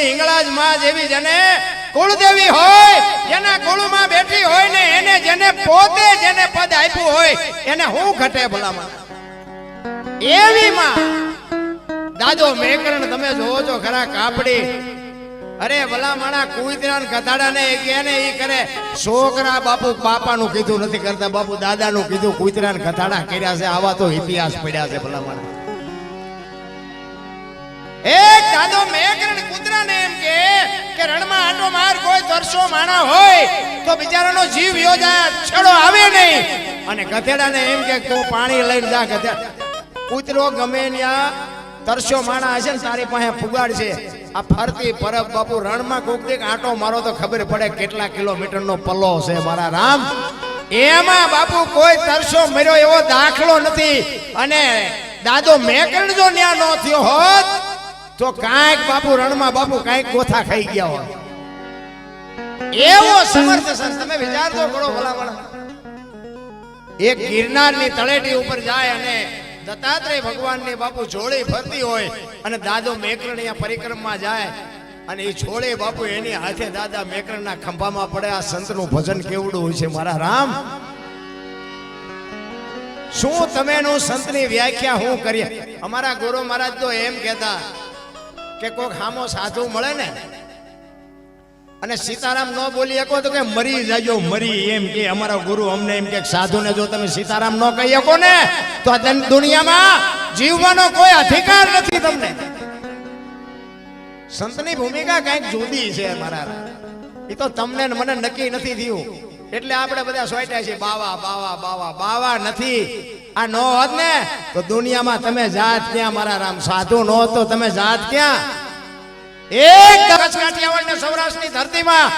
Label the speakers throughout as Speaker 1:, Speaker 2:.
Speaker 1: ની હિંગળાજમાં જેવી જેને કુળદેવી હોય, જેના કુળમાં બેઠી હોય ને એને જેને પોતે જેને પદ આપ્યું હોય, એને હું ઘટે ભલામાં એવી માં. દાદો, મેકરણ તમે જોવો છો, ખરા કાપડી. અરે ભલા માણા કુઈતરા ગધાડા ને કે ને, ઈ કરે, છોકરા બાપુ બાપાનું કીધું નથી કરતા, બાપુ દાદાનું કીધું કુઈતરા ને ગધાડા કર્યા છે, આવા તો ઇતિહાસ પડ્યા છે ભલા માણા એક દાદો મેકરણ કૂતરાને એમ કે કે રણમાં આટો માર, કોઈ તરસો માણા હોય, તો બિચારાનો જીવ યોજાય, છેડો આવે નહીં. અને ગધેડાને એમ કે, તું પાણી લઈને જા ગધેડા. કૂતરો ગમે ત્યાં તરસો માણા હશે ને, તારી પાસે ફુગાડ છે. આ ફરતી પરબ બાપુ, રણમાં કોક દીક આટો મારો તો ખબર પડે કેટલા કિલોમીટરનો પલ્લો છે મારા રામ. એમાં બાપુ કોઈ તરસો મર્યો એવો દાખલો નથી. અને દાદો મેકરણ જો ન્યા ન થયો હોત તો કાંઈક બાપુ રણમાં બાપુ કાંઈક ગોથા ખાઈ ગયા હોય. એવો સમર્થ સંત તમે વિચાર તો કરો ભલામણ. ભલા એક ગિરનારની તળેટી ઉપર જાય અને દત્તાત્રેય ભગવાનની બાપુ જોડી ફરતી હોય અને દાદો મેકરણ અહીંયા પરિક્રમમાં જાય અને એ છોડે બાપુ એની હાથે દાદા મેકરણના ખંભામાં પડે. આ સંતનું ભજન કેવડું હોય છે મારા રામ. શું તમે નું સંતની વ્યાખ્યા હું કરીએ? અમારા ગુરુ મહારાજ તો એમ કહેતા કે કોઈક હામો સાધુ મળે ને? અને સીતારામ ન બોલી શકો તો કે મરી જાજો, મરી એમ કે અમારા ગુરુ અમને એમ કે સાધુને જો તમે સીતારામ ન કહી શકો ને, તો આ દન- દુનિયામાં જીવવાનો કોઈ અધિકાર નથી તમને. સંતની ભૂમિકા કંઈક જુદી છે મારા. એ તો તમને મને નક્કી નથી થયું. એટલે આપણે બધા સોટ્યા છે બાવા બાવા બાવા બાવા નથી. આ નો હોત ને, તો દુનિયામાં તમે જાત ક્યાં, મારા રામ? સાધુ નો તો તમે જાત ક્યાં? એક કચ્છ કાઠિયાવાડ ને સૌરાષ્ટ્રની ધરતીમાં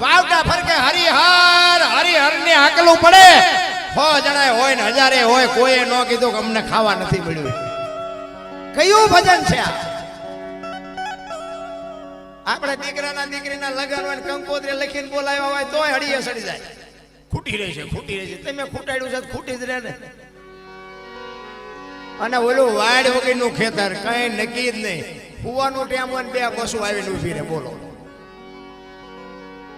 Speaker 1: વાવડા ફરકે હરિહર હરિહર ને હાકલું પડે હો, જણાય હોય ને હજારે હોય, કોઈએ ન કીધું કે અમને ખાવા નથી મળ્યું. કયું ભજન છે આ? આપણે દીકરાના દીકરીના લગન હોય ને કંકોત્રી લખીને બોલાવ્યા હોય તોય હડીએ સડી જાય. ખૂટી રહી છે ખૂટી રહી છે. તમે ખૂટાડ્યું છે ખૂટી જ રહે ને. અને ઓલું વાડ વગરનું ખેતર કઈ નક્કી જ નહીં. કુવાનું ટેમ હોય બે પશુ આવીને ઊભી રહે બોલો.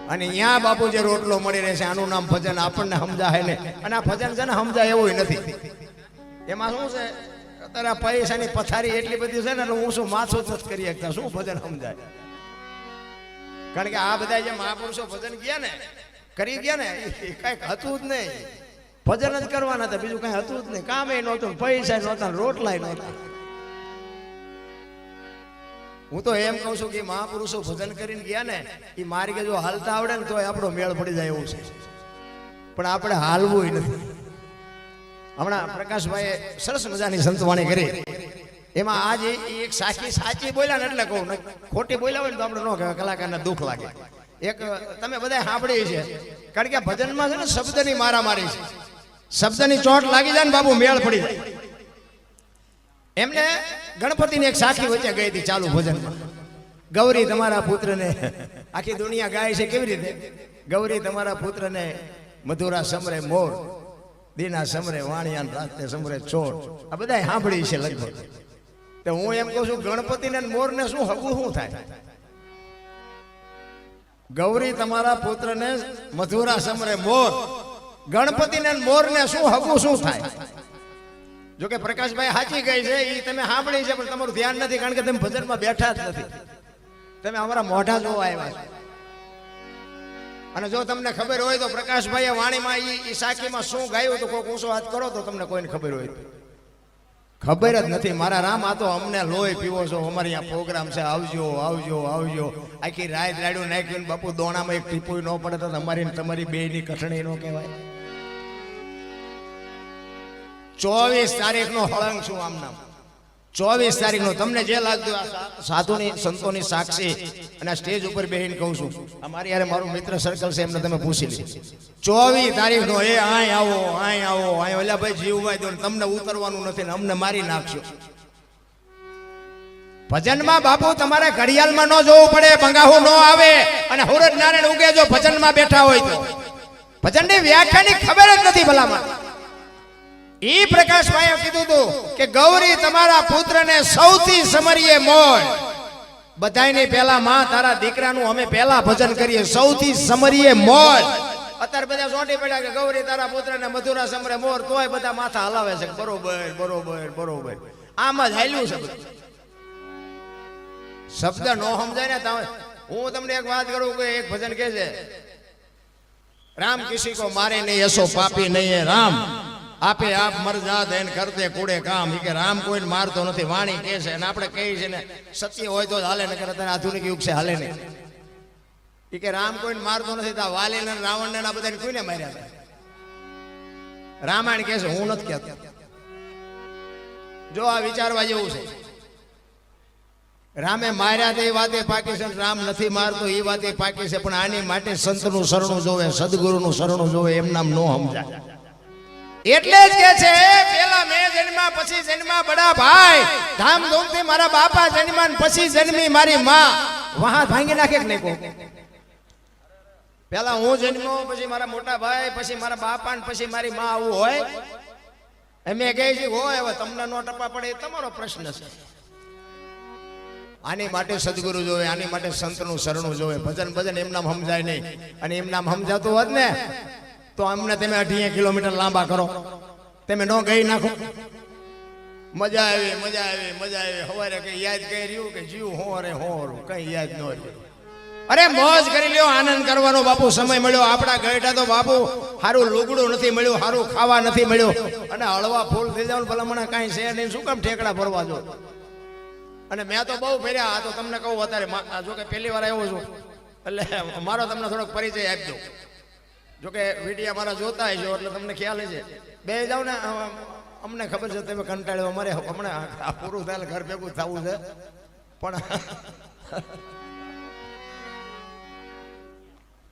Speaker 1: અને અહીંયા બાપુ જે રોટલો મળી રહેશે આનું નામ ભજન આપણને સમજાય ને અને આ ભજન છે ને સમજાય એવું નથી. એમાં શું છે? અત્યારે પૈસાની પથારી એટલી બધી છે ને હું શું માથું જ કરી શકતા. શું ભજન સમજાય? કારણ કે આ બધા જે મહાપુરુષો ભજન ગયા ને, કરી ગયા ને, એ હતું જ નહીં. ભજન જ કરવાના હતા, બીજું કઈ હતું જ નહીં. કામે નહોતું, પૈસા નહોતા રોટલા નહોતા. હું તો એમ કહું છું કે મહાપુરુષો ભજન કરીને ગયા ને, એ માર્ગે જો હાલતા આવડે ને તો આપણો મેળ પડી જાય એવું છે. પણ આપણે હાલવું નથી. હમણાં પ્રકાશભાઈએ સરસ મજાની સંતવાણી કરી. એમાં આજ એક સાચી સાચી બોલ્યા ને એટલે કહું ખોટી બોલ્યા હોય ને તો આપણે ન કહેવાય, કલાકારને દુઃખ લાગે. એક, તમે બધા સાંભળી છે, કારણ કે ભજનમાં છે ને શબ્દની મારામારી છે. શબ્દની ચોટ લાગી જાય ને બાબુ મેળ પડી જાય. એમને ગણપતિની એક સાખી વચ્ચે ગઈ હતી ચાલુ ભજનમાં. ગૌરી તમારા પુત્રને, આખી દુનિયા ગાય છે કેવી રીતે? ગૌરી તમારા પુત્રને મધુરા સમરે મોર, દીના સમરે વાણિયા રાતે સમરે ચોર. આ બધા સાંભળી છે લગભગ. તો હું એમ કહું છું, ગણપતિને મોરને શું હગું શું થાય? ગૌરી તમારા પુત્રને મધુરા સમરે મોર. ગણપતિને મોરને શું હગું શું થાય? જો કે પ્રકાશભાઈ સાચી ગઈ છે એ તમે સાંભળી છે, પણ તમારું ધ્યાન નથી, કારણ કે તમે ભજનમાં બેઠા જ નથી. તમે અમારા મોઢા જોવા આવ્યા છો. અને જો તમને ખબર હોય તો પ્રકાશભાઈએ વાણીમાં એ સાકીમાં શું ગાયું તો કોઈ ઊંચો હાથ કરો તો તમને કોઈને ખબર હોય. ખબર જ નથી. મારા રામ આ તો અમને લોહી પીવો છો. અમારે અહીંયા પ્રોગ્રામ છે. આવજો આવજો આવજો. આખી રાત રાડ્યું નાખ્યું બાપુ દોણામાં એક ટીપુય ન પડે તો તમારી તમારી બે ની કઠણી નો કહેવાય. ચોવીસ તારીખ નો હળંગ છું આમ નામ ચોવીસ તારીખ નો તમને જે લાગતું સાધુની, સંતોની સાક્ષી અને સ્ટેજ ઉપર બેહીને કહું છું અમારી યારે મારું મિત્ર સર્કલ છે, એમને તમે પૂછી લે ચોવીસ તારીખ નો એ આય આવો આય આવો, આય ઓલા ભાઈ જીવવાય દો તમને ઉતરવાનું નથી ને અમને મારી નાખશો ભજનમાં બાપુ તમારે ઘડિયાળમાં ન જોવું પડે બંગાહુ ન આવે અને હુરજ નારાયણ ઉગે જો ભજનમાં બેઠા હોય તો. ભજનની વ્યાખ્યાની ખબર જ નથી ભલામાં ઈ પ્રકાશભાઈએ કીધું હતું કે ગૌરી તમારા પુત્રને સૌથી સમરીએ મોય. બધાયની પહેલા માં તારા દીકરાનું અમે પહેલા ભજન કરીએ, સૌથી સમરીએ મોય. અત્યારે બધા સોટી પડ્યા કે ગૌરી તારા પુત્રને મધુરા સમરે મોર, તોય બધા માથા હલાવે છે. બરોબર બરોબર બરોબર. આમ જ હાલ્યું છે શબ્દ નો સમજાય ને તમે. હું તમને એક વાત કરું કે એક ભજન કે છે, રામ કિસી કો મારે નહીં, એસો પાપી નહીં રામ. આપે આપ મર જા દેન કરતે કુડે કામ. ઈ કે રામ કોઈને મારતો નથી. વાણી કે છે અને આપણે કહીએ છે ને, સત્ય હોય તો જ હાલે, નકર અત્યારે આધુનિક યુગ છે, હાલે નહીં. ઈ કે રામ કોઈને મારતો નથી, તા વાલી ને રાવણ ને આ બધાને કોઈને માર્યા હતા રામાયણ કે છે, હું નથી કહેતો. જો આ વિચારવા જેવું છે. રામે માર્યા તો એ વાતે પાકી છે રામ નથી મારતો એ વાતે પાકી છે, પણ આની માટે સંતનું શરણું જોવે, સદગુરુનું શરણું જોવે, એમ નામ નો સમજાય. એટલે જ કે છે પેલા મેં જન્મા પછી જન્મા બડા ભાઈ. ધામધૂમથી મારા બાપા જન્મા પછી જન્મી મારી માં. વહાં ભાંગી નાખે કે નહીં પેલા હું જન્મો પછી મારા મોટા ભાઈ પછી મારા બાપા ને પછી મારી માં આવું હોય? અમે કહે છે હોય હવે તમને નો ટપા પડે એ તમારો પ્રશ્ન છે. આની માટે સદગુરુ જોવે આની માટે સંતનું શરણું જોવે. ભજન ભજન એમ નામ સમજાય નહીં. અને એમ નામ સમજાતું હોત ને તો અમને તમે અઢી કિલોમીટર લાંબા કરો. તમે નો ગઈ નાખો. મજા આવી મજા આવી મજા આવી. હવારે કઈ યાદ કઈ રહ્યું કે જીવ હો રે હો કઈ યાદ ન રહ્યું. અરે મોજ કરી લ્યો આનંદ કરવાનો બાપુ સમય મળ્યો. આપણા ગઈઠા તો બાપુ સારું લુગડું નથી મળ્યું સારું ખાવા નથી મળ્યું. અને હળવા ફૂલ થઈ જાવ ભલામણા કાંઈ છે નહીં. શું કામ ઠેકડા ફરવા જો? અને મેં તો બહુ ફેર્યા આ તો તમને કહું અત્યારે જો કે પહેલી વાર આવ્યો છું. એટલે મારો તમને થોડોક પરિચય આપજો. જો કે વિડીયા મારા જોતા હશો, એટલે તમને ખ્યાલ છે બે જાવ ને અમને ખબર છે, તમે કંટાળ્યો, અમારે હમણાં પૂરું થાય ઘર ભેગું થવું છે. પણ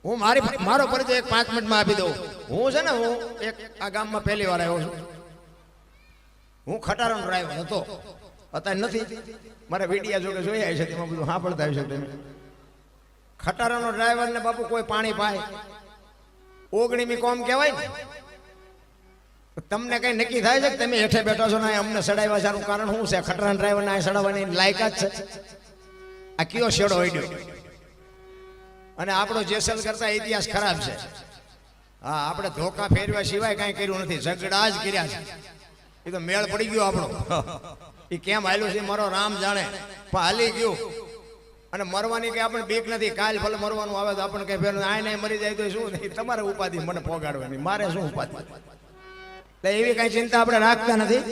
Speaker 1: હું મારી, મારો પરિચય એક પાંચ મિનિટમાં આપી દઉં. હું છે ને, હું એક આ ગામમાં પહેલી વાર આવ્યો છું. હું ખટારાનો ડ્રાઈવર હતો. અત્યારે નથી. મારે વિડીયા જોડે જોયા છે તેમાં બધું સાંભળતા છે તમે. ખટારાનો ડ્રાઈવર ને બાપુ કોઈ પાણી પાય. ઓગણીમી કોમ કહેવાય. તમને કઈ નક્કી થાય છે કે તમે હેઠે બેઠો છો ને અમને સડાવ્યા સારું કારણ શું છે? ખટારા ડ્રાઈવર ના સડાવવાની લાયકાત છે? આ કયો શેડો હોય અને આપણો જેસલ કરતા ઇતિહાસ ખરાબ છે. હા, આપણે ધોકા ફેરવ્યા સિવાય કાંઈ કર્યું નથી. ઝઘડા જ કર્યા છે. એ તો મેળ પડી ગયો આપણો. એ કેમ હાલ્યું છે? મારો રામ જાણે. પણ હાલી ગયું. અને મરવાની કે આપણે બીક નથી. કાલ ભલે મરવાનું આવે તો આપણે કઈ ફેર આ નહીં મરી જાય તો શું? નહીં તમારે ઉપાધિ મને પોગાડવાની. મારે શું ઉપાધિ? એટલે એવી કઈ ચિંતા આપણે રાખતા નથી.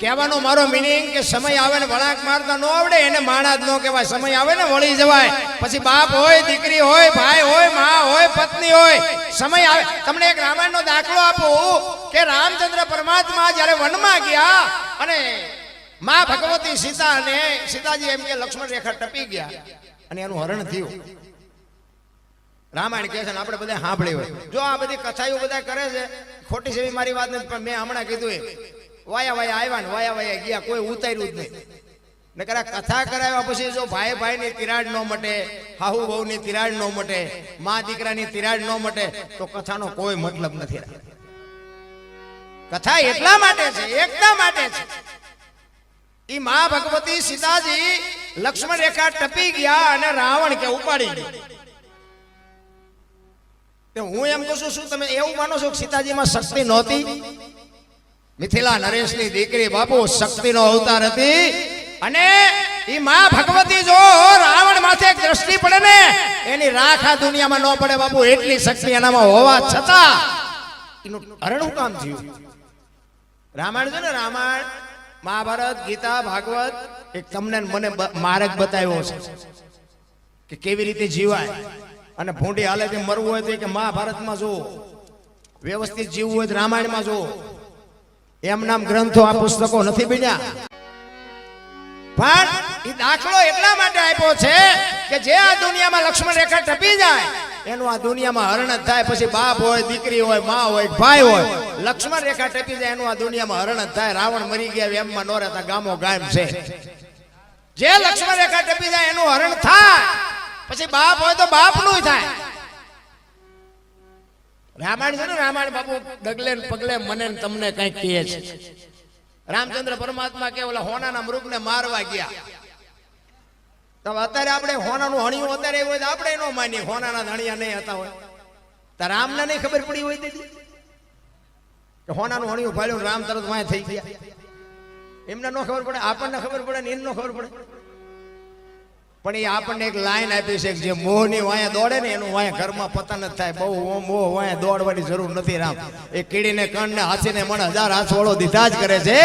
Speaker 1: કહેવાનો મારો મિનિંગ કે સમય આવે ને વળાંક મારતા ન આવડે, એને માણા જ ન કહેવાય. સમય આવે ને વળી જવાય. પછી બાપ હોય, દીકરી હોય, ભાઈ હોય, મા હોય, પત્ની હોય, સમય આવે. તમને એક રામાયણનો દાખલો આપું કે રામચંદ્ર પરમાત્મા જ્યારે વનમાં ગયા અને મા ભગવતી સીતા અને સીતાજી એમ કે લક્ષ્મણ રેખા ટપી ગયા અને એનું હરણ થયું. રામાયણ કહે છે આપણે બધા સાંભળી હોય. જો આ બધી કથાઈઓ બધા કરે છે, ખોટી સેવી મારી વાત નથી, પણ મેં હમણાં કીધું એ વાયા વાયા આવ્યા ને વાયા વાયા ગયા, કોઈ ઉતાર્યું જ નહીં. નકર આ કથા કરાવ્યા પછી જો ભાઈ ભાઈની તિરાડ ન મટે, હાહુ બહુની તિરાડ ન મટે, મા દીકરાની તિરાડ ન મટે, તો કથાનો કોઈ મતલબ નથી કથા એટલા માટે છે, એકતા માટે છે. ઈ મા ભગવતી સીતાજી લક્ષ્મણ રેખા ટપી ગયા અને રાવણ કે ઉપાડી ગયો. હું એમ કહું છું, શું તમે એવું માનો છો કે સીતાજીમાં શક્તિ નહોતી? મિથિલા નરેશની દીકરી બાપુ શક્તિનો અવતાર હતી અને ઈ માં ભગવતી જો રાવણ માથે દ્રષ્ટિ પડે ને, એની રાખ આ દુનિયામાં ન પડે બાપુ, એટલી શક્તિ એનામાં હોવા છતાં એનું હરણ કામ થયું. રામાયણ છે ને રામાયણ? મહાભારત, ગીતા, ભાગવત એક તમને મને માર્ગ બતાવ્યો છે કે કેવી રીતે જીવાય. અને ભૂંડી હાલે તે મરવું હોય તો કે મહાભારતમાં જો વ્યવસ્થિત જીવવું હોય તો રામાયણમાં જો એમ નામ ગ્રંથો આ પુસ્તકો નથી બન્યા. પણ એ દાખલો એટલા માટે આપ્યો છે કે જે આ દુનિયામાં લક્ષ્મણ રેખા ટપી જાય એનું આ દુનિયામાં હરણ થાય, પછી બાપ હોય, દીકરી હોય, મા હોય ભાઈ હોય. લક્ષ્મણ રેખા ટપી જાય, એનું આ દુનિયામાં હરણ થાય. રાવણ મરી ગયા એમમાં નો રહેતા ગામો ગામ છે. જે લક્ષ્મણ રેખા ટપી જાય, એનું હરણ થાય. પછી બાપ હોય તો બાપનું થાય. રામાયણ છે ને, રામાયણ બાપુ ડગલે પગલે મને તમને કંઈક કહે છે. રામચંદ્ર પરમાત્મા કે ઓલા હોનાના મૃગને મારવા ગયા. અત્યારે આપણે હોનાનું હણિયું અત્યારે એવું હોય આપણે ન માની હોનાના ધણિયા નહીં હતા હોય. તો રામને નહીં ખબર પડી હોય તેથી હોનાનું હણિયું ફાળ્યું રામ તરત વાંય થઈ ગયા. એમને ન ખબર પડે, આપણને ખબર પડે ને એને ખબર પડે. પણ એ આપણને એક લાઈન આપી છે જે મોહની વાયા દોડે ને એનું વાયા ઘરમાં પતન જ થાય. બહુ મોહ વાયા દોડવાની જરૂર નથી રામ. એ કીડીને, કણને, હાથીને, મણ હજાર હાથવાળો દીધા જ કરે છે.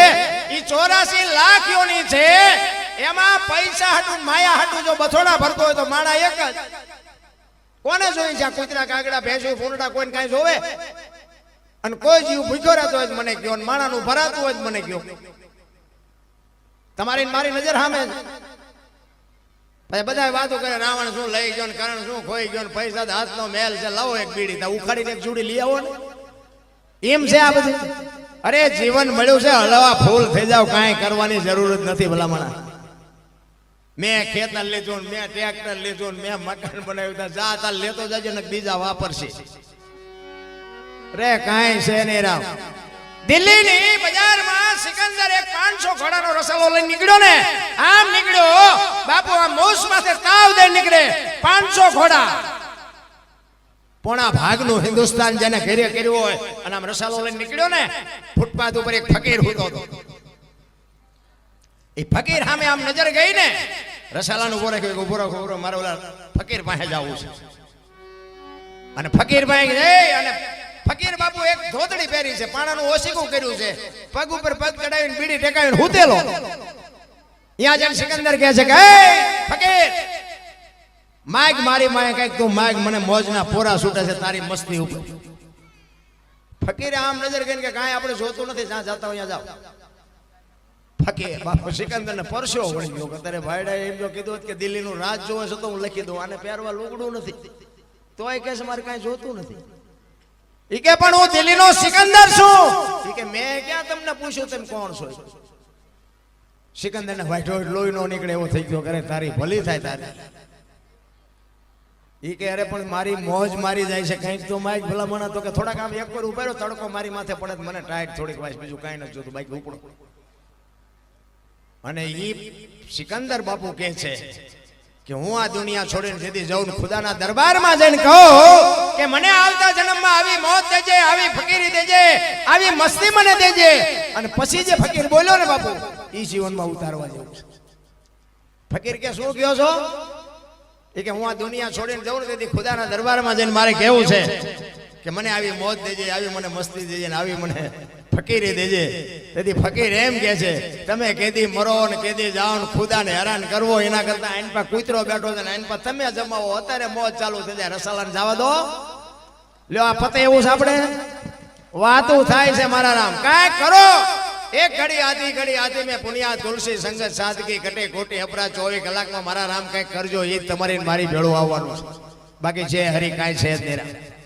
Speaker 1: એ ચોરાસી લાખ યોની છે. એમાં પૈસા હાટું, માયા હાટું જો બથોડા ભરતો હોય તો માણા એક જ. કોને જોઈ છે કૂતરા કાગડા ભેંસું ફૂરડા કોઈને કાંઈ જોવે? અને કોઈ જીવ ભૂખ્યો રહેતો હોય મને કયો માણાનું ભરાતું હોય મને કયો. તમારી મારી નજર સામે. પછી બધા વાતો કરે, રાવણ શું લઈ ગયો ને કરણ શું ખોઈ ગયો ને પૈસા હાથનો મેલ છે, લાવો એક બીડી. ઉખાડીને એક જુડી લઈ આવો ને. એમ છે આ બધું. અરે જીવન મળ્યું છે, હળવા ફૂલ થઈ જાવ કાંઈ કરવાની જરૂર જ નથી ભલામણા. મેં ખેતર લેજો ને મેં ટ્રેક્ટર લેજો ને મેં મકાન બનાવ્યું જા, તાર લેતો જજો ને બીજા વાપરશે. રે, કાંઈ છે નહીં રામ. દિલ્હીની બજારમાં સિકંદર એક પાંચસો ઘોડાનો રસાલો લઈને નીકળ્યો ને, આમ નીકળ્યો બાપુ, આ મોસ માથે તાવ દે નીકળે. પાંચસો ઘોડા પોણા ભાગનું હિન્દુસ્તાન જેને ઘેરે કર્યું હોય, અને આમ રસાલો લઈને નીકળ્યો ને, ફૂટપાથ ઉપર એક ફકીર હોતો હતો. એ ફકીર સામે આમ નજર ગઈ ને રસાલાનું ઊભો કે, ઊભો રાખો ઊભો મારે ઓલા ફકીર પાસે જવું છે. અને ફકીર પાસે જઈ અને ફકીર બાપુ એક ધોતડી પહેરી છે, પાણાનું ઓશીકું કર્યું છે. પગ ઉપર પગ ચડાવીને બીડી ટેકાવીને હુતેલો. ત્યાં જઈને સિકંદર કહે છે કે ફકીર, માગ મારી માએ કંઈક તું માગ, મને મોજના પોરા છૂટે છે તારી મસ્તી ઉપર. ફકીરે આમ નજર કરીને કે, કાંઈ આપણે જોતું નથી, જ્યાં જતા હોય ત્યાં જાઓ. ફકીર બાપુ સિકંદર ને પરસો વળી ગયો. અત્યારે તારે ભાઈડા એમ જો કીધું કે કે દિલ્હીનું રાજ જોવે છે તો હું લખી દઉં. આને પહેરવા લુગડું નથી. તોય કહે છે મારે કાંઈ જોતું નથી. ઈ કે પણ હું દિલ્હીનો સિકંદર છું. ઈ કે મેં ક્યાં તમને પૂછ્યું તમે કોણ છો? સિકંદર ને વાઢો લોહી નો નીકળે એવો થઈ ગયો કરે તારી ભલી થાય તારી. ઈ કે અરે પણ મારી મોજ મારી જાય છે. કંઈક તો માઈક ભલામણા તો કે થોડાક આમ એક પર ઊભા રહ્યો તડકો મારી માથે પડે મને ટાઈટ થોડીક વાઈસ બીજું કાંઈ નથી જોતું. બાઈક ઉપડો અને ઈ સિકંદર બાપુ કહે છે કે હું આ દુનિયા છોડીને સીધી જાઉં ને ખુદાના દરબારમાં જઈને કહું કે મને આવતા જન્મમાં આવી મોત દેજે આવી ફકીરી દેજે આવી મસ્તી મને દેજે. અને પછી જે ફકીર બોલ્યો ને બાપુ ઈ જીવનમાં ઉતારવા જેવું છે. ફકીર કે શું કહો છો? એ કે હું આ દુનિયા છોડીને જઉં ને તેથી ખુદાના દરબારમાં જઈને મારે કહેવું છે કે મને આવી મોત દેજે આવી મને મસ્તી દેજે ને આવી મને ફકીરી દેજે. તેથી ફકીર એમ કે છે તમે કેદી મરો ને કેદી જાઓ ને ખુદાને હેરાન કરવો એના કરતા આઈન પર કૂતરો બેઠો છે ને આઈન પર તમે જમાવો અત્યારે મોજ ચાલુ થઈ જાય રસાલાને જવા દો. લ્યો આ પતે એવું છે આપણે? વાતું થાય છે મારા રામ. કાંઈક કરો. એક ઘડી આધી ઘડી આધી મેં પુનિયા તુલસી સંગત સાદગી કટે ઘોટી અપરા ચોવીસ કલાકમાં મારા રામ કંઈક કરજો એ તમારી મારી ભેળું આવવાનું છે. બાકી છે હરી કાંઈ છે જ નહીં